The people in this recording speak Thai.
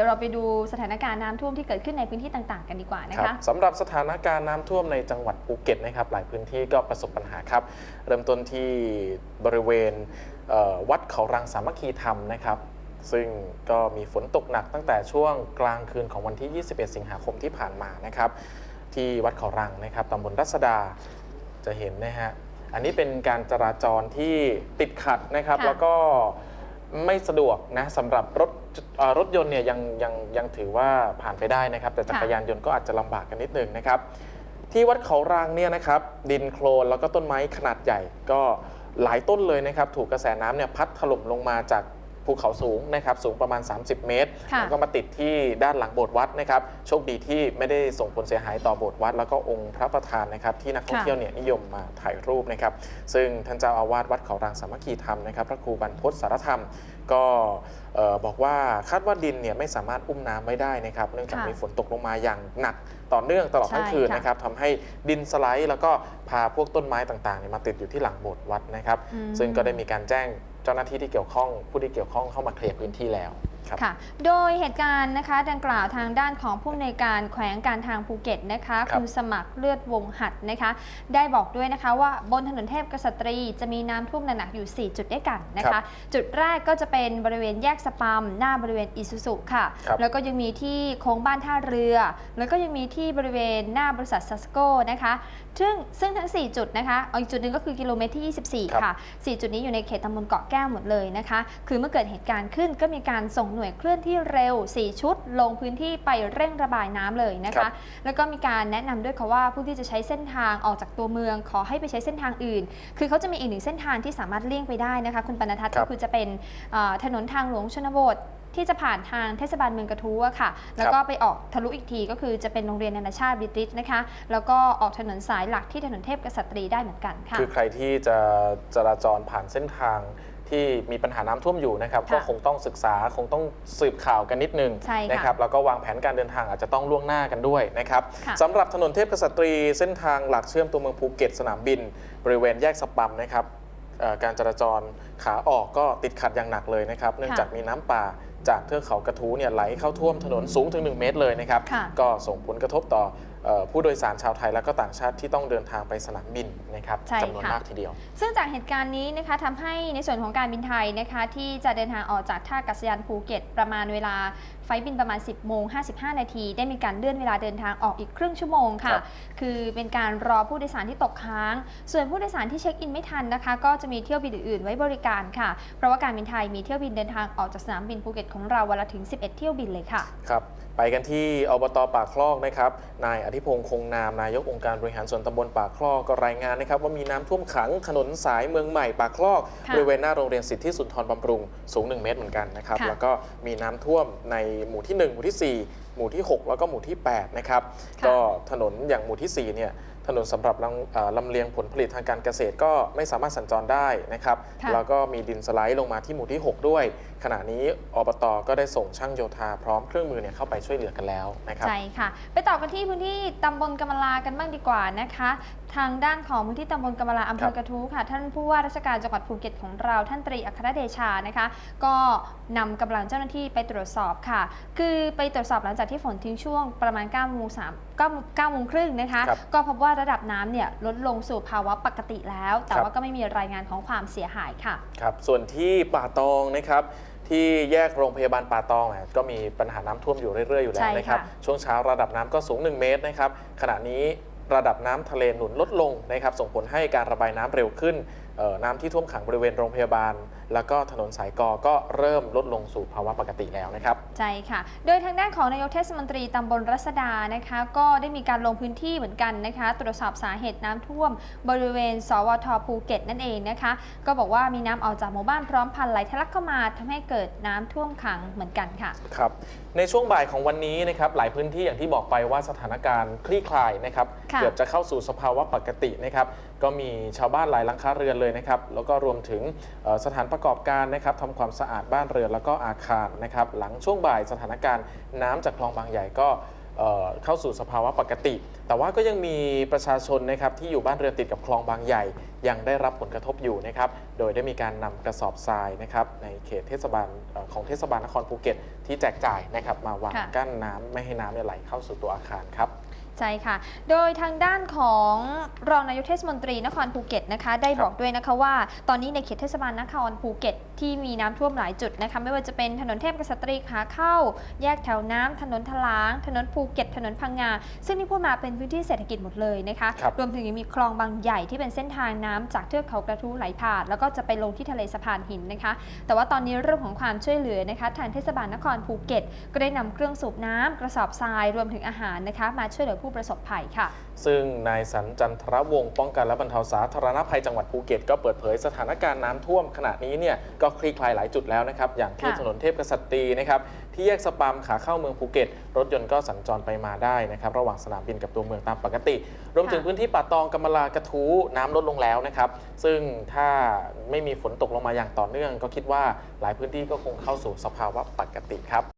ดี๋ยวเราไปดูสถานการณ์น้ำท่วมที่เกิดขึ้นในพื้นที่ต่างๆ กันดีกว่านะครัคะบสำหรับสถานการณ์น้ำท่วมในจังหวัดภูเก็ตนะครับ หลายพื้นที่ก็ประสบปัญหาครับ เริ่มต้นที่บริเวณเอ่อวัดเขารังสามัคคีธรรมนะครับซึ่งก็มีฝนตกหนักตั้งแต่ช่วงกลางคืนของวันที่ 21 สิงหาคมที่ผ่านมานะครับ ที่วัดเขารังนะครับตำบลรัศดาจะเห็นนะฮะอันนี้เป็นการจราจรที่ติดขัดนะครับค่ะแล้วก็ไม่สะดวกนะสำหรับรถเอ่อ รถยนต์เนี่ยยังยังยังถือว่าผ่านไปได้นะครับ แต่จักรยานยนต์ก็อาจจะลำบากกันนิดนึงนะครับ ที่วัดเขารางเนี่ยนะครับ ดินโคลนแล้วก็ต้นไม้ขนาดใหญ่ ก็หลายต้นเลยนะครับ ถูกกระแสน้ำเนี่ยพัดถล่มลงมาจาก ภูเขาสูงนะครับสูงประมาณ 30 เมตรค่ะแล้วก็มาติดที่ด้านหลังโบสถ์วัดนะครับโชคดีที่ไม่ได้ส่งผลเสียหายต่อโบสถ์วัด แล้วก็องค์พระประธานนะครับที่นักท่องค่ะเที่ยวเนี่ยนิยมมาถ่ายรูปนะครับซึ่งท่านเจ้าอาวาสวัดเขารางสามัคคีธรรมนะครับพระครูบรรพตสารธรรมก็เอ่อบอกว่าคาดว่าดินเนี่ยไม่สามารถอุ้มน้ำไว้ได้นะครับเนื่องจากค่ะมีฝนตกลงมาอย่างหนักต่อเนื่องตลอดทั้งใช่คืนค่ะนะครับทำให้ดินสไลด์ แล้วก็พาพวกต้นไม้ต่างๆเนี่ยมาติดอยู่ที่หลังโบสถ์วัดนะครับอืมซึ่งก็ได้มีการแจ้ง เจ้าหน้าที่ที่เกี่ยวข้องผู้ที่เกี่ยวข้องเข้ามาเคลียร์พื้นที่แล้ว ครับค่ะ โดยเหตุการณ์นะคะดังกล่าวทางด้านของผู้อำนวยการแขวงการทางภูเก็ตนะคะครับณสมัครเลือดวงหัดนะคะ ได้บอกด้วยนะคะว่าบนถนนเทพกษัตรีจะมีน้ำท่วมหนักๆอยู่ 4 จุดด้วยกันนะครัคะบจุดแรกก็จะเป็นบริเวณแยกสปัมหน้าบริเวณอิซูซุค่ะ ครับ แล้วก็ยังมีที่โค้งบ้านท่าเรือ แล้วก็ยังมีที่บริเวณหน้าบริษัทซัสโกนะคะ ซึ่งซึ่งทั้ง 4 จุดนะคะเอาอีกจุดหนึ่งก็คือกิโลเมตรที่ 24 ค่ะ 4 จุดนี้อยู่ในเขตตำบลเกาะแก้วหมดเลยนะคะ คือเมื่อเกิดเหตุการณ์ขึ้นก็มีการส่งหน่วยเคลื่อนที่เร็ว 4 ชุด ลงพื้นที่ไปเร่งระบายน้ำเลยนะครัคะบแล้วก็มีการแนะนำด้วยค่ะว่าผู้ที่จะใช้เส้นทางออกจากตัวเมือง ขอให้ไปใช้เส้นทางอื่น คือเขาจะมีอีกหนึ่งเส้นทางที่สามารถเลี่ยงไปได้นะคะคุณปนทัศน์ครัก็บคือจะเป็นเอ่อถนนทางหลวงชนบทที่จะผ่านทางเทศบาลเมืองกระทู้อะค่ะ แล้วก็ไปออกทะลุอีกทีก็คือจะเป็นโรงเรียนนานาชาติบิตริสนะคะ แล้วก็ออกถนนสายหลักที่ถนนเทพกษัตรีได้เหมือนกันค่ะ คือใครที่จะจราจรผ่านเส้นทาง ที่มีปัญหาน้ำท่วมอยู่นะครับค่ะก็คงต้องศึกษาคงต้องสืบข่าวกันนิดนึงใช่ค่ะนะครับแล้วก็วางแผนการเดินทางอาจจะต้องล่วงหน้ากันด้วยนะครับค่ะสำหรับถนนเทพกษัตรีเส้นทางหลักเชื่อมตัวเมืองภูเก็ตสนามบิน บริเวณแยกสปัมนะครับเอ่อการจราจรขาออกก็ติดขัดอย่างหนักเลยนะครับ เนื่องจากมีน้ำป่าจากเทือกเขากระทู้เนี่ยไหลเข้าท่วมถนนสูงถึง 1 เมตรเลยนะครับค่ะก็ส่งผลกระทบต่อเอ่อ ผู้โดยสารชาวไทยและก็ต่างชาติที่ต้องเดินทางไปสนามบินนะครับใช่จำนวนค่ะมากทีเดียว ซึ่งจากเหตุการณ์นี้นะคะทำให้ในส่วนของการบินไทยนะคะที่จะเดินทางออกจากท่ากัศยานภูเก็ต ประมาณเวลาไฟล์บินประมาณ 10โมง55 นาที ได้มีการเลื่อนเวลาเดินทางออกอีกครึ่งชั่วโมงค่ะครับคือเป็นการรอผู้โดยสารที่ตกค้าง ส่วนผู้โดยสารที่เช็คอินไม่ทันนะคะ ก็จะมีเที่ยวบินอื่นๆ ไว้บริการค่ะ เพราะว่าการบินไทยมีเที่ยวบินเดินทางออกจากสนามบินภูเก็ตของเราวันละถึง 11 เที่ยวบินเลยค่ะ ครับ ไปกันที่อบตปากคลอกนะครับ นายอธิพงษ์คงนามนายกองค์การบริหารส่วนตำบลปากคลอกก็รายงานนะครับว่ามีน้ำท่วมขังถนนสายเมืองใหม่ปากคลอกค่ะบริเวณหน้าโรงเรียนสิทธิสุนทรบำรุงสูง 1 เมตรเหมือนกันนะครับค่ะแล้วก็มีน้ำท่วมในหมู่ที่ 1 หมู่ที่ 4 หมู่ที่ 6 แล้วก็หมู่ที่8นะครับค่ะก็ถนนอย่างหมู่ที่4เนี่ย ถนนสำหรับลำเอ่อลำเลียงผลผลิตทางการเกษตรก็ไม่สามารถสัญจรได้นะครับค่ะแล้วก็มีดินสไลด์ลงมาที่หมู่ที่ 6 ด้วย ขณะนี้อบตก็ได้ส่งช่างโยธาพร้อมเครื่องมือเนี่ยเข้าไปช่วยเหลือกันแล้วนะครับใช่ค่ะ ไปต่อกันที่พื้นที่ตำบลกำมะลากันบ้างดีกว่านะคะ ทางด้านของพื้นที่ตำบลกำมะลาอำเภครัอบกระทู้ค่ะ ท่านผู้ว่าราชการจังหวัดภูเก็ตของเราท่านตรีอัครเดชานะคะ ก็นำกำลังเจ้าหน้าที่ไปตรวจสอบค่ะ คือไปตรวจสอบหลังจากที่ฝนทิ้งช่วงประมาณ9โมง3 9 9โมงครึ่งนะคะ ครับก็พบว่าระดับน้ำเนี่ยลดลงสู่ภาวะปกติแล้ว แต่ครับ ว่าก็ไม่มีรายงานของความเสียหายค่ะ ครับ ส่วนที่ป่าตองนะครับ ที่แยกโรงพยาบาลป่าตองอะก็มีปัญหาน้ำท่วมอยู่เรื่อยๆอยู่แล้ใช่วนะครับค่ะช่วงเช้าระดับน้ำก็สูง 1 เมตรนะครับ ขณะนี้ระดับน้ำทะเลหนุนลดลงนะครับ ส่งผลให้การระบายน้ำเร็วขึ้นเอ่อ น้ำที่ท่วมขังบริเวณโรงพยาบาล แล้วก็ถนนสายกอก็เริ่มลดลงสู่ภาวะปกติแล้วนะครับ ใช่ค่ะ โดยทางด้านของนายกเทศมนตรีตำบลรัศดานะคะ ก็ได้มีการลงพื้นที่เหมือนกันนะคะ ตรวจสอบสาเหตุน้ำท่วม บริเวณ สวทภูเก็ตนั่นเองนะคะ ก็บอกว่ามีน้ำออกจากหมู่บ้านพร้อมพันธุ์ไหลทะลักเข้ามาทำให้เกิดน้ำท่วมขังเหมือนกันค่ะครับในช่วงบ่ายของวันนี้นะครับหลายพื้นที่อย่างที่บอกไปว่าสถานการณ์คลี่คลายนะครับค่ะเกือบจะเข้าสู่สภาวะปกตินะครับ ก็มีชาวบ้านหลายหลังคาเรือนเลยนะครับ แล้วก็รวมถึงเอ่อสถานประกอบการนะครับทำความสะอาดบ้านเรือนแล้วก็อาคารนะครับ หลังช่วงบ่ายสถานการณ์น้ำจากคลองบางใหญ่ก็เอ่อเข้าสู่สภาวะปกติ แต่ว่าก็ยังมีประชาชนนะครับที่อยู่บ้านเรือนติดกับคลองบางใหญ่ ยังได้รับผลกระทบอยู่นะครับ โดยได้มีการนำกระสอบทรายนะครับในเขตเทศบาลเอ่อของเทศบาลนครภูเก็ต ที่แจกจ่ายนะครับมาวางค่ะกั้นน้ำไม่ให้น้ำเนี่ยไหลเข้าสู่ตัวอาคารครับ ใช่ค่ะ โดยทางด้านของรองนายกเทศมนตรีนครภูเก็ตนะคะ ได้บอกด้วยนะคะว่า ตอนนี้ในเขตเทศบาลนครภูเก็ต ที่มีน้ำท่วมหลายจุดนะคะไม่ว่าจะเป็นถนนเทพกษัตรีขาเข้า แยกแถวน้ำถนนทลาง ถนนภูเก็ต ถนนพังงา ซึ่งที่พูดมาเป็นพื้นที่เศรษฐกิจหมดเลยนะคะครับรวมถึงยังมีคลองบางใหญ่ที่เป็นเส้นทางน้ำจากเทือกเขากระทู้ไหลผ่าน แล้วก็จะไปลงที่ทะเลสะพานหินนะคะ แต่ว่าตอนนี้เรื่องของความช่วยเหลือนะคะทางเทศบาลนครภูเก็ต ก็ได้นำเครื่องสูบน้ำกระสอบทรายรวมถึงอาหารนะคะ มาช่วยเหลือผู้ประสบภัยค่ะ ซึ่งนายสันจันทรวงศ์ป้องกันและบรรเทาสาธารณภัยจังหวัดภูเก็ตก็เปิดเผยสถานการณ์น้ำท่วมขณะนี้เนี่ยก็คลี่คลายหลายจุดแล้วนะครับ อย่างที่ค่ะถนนเทพกษัตรีนะครับที่แยกสปามขาเข้าเมืองภูเก็ต รถยนต์ก็สัญจรไปมาได้นะครับ ระหว่างสนามบินกับตัวเมืองตามปกติ รวมถึงพื้นที่ป่าตองกำมะลากระทู้น้ำลดลงแล้วนะครับ ซึ่งถ้าไม่มีฝนตกลงมาอย่างต่อเนื่อง ก็คิดว่าหลายพื้นที่ก็คงเข้าสู่สภาวะปกติครับ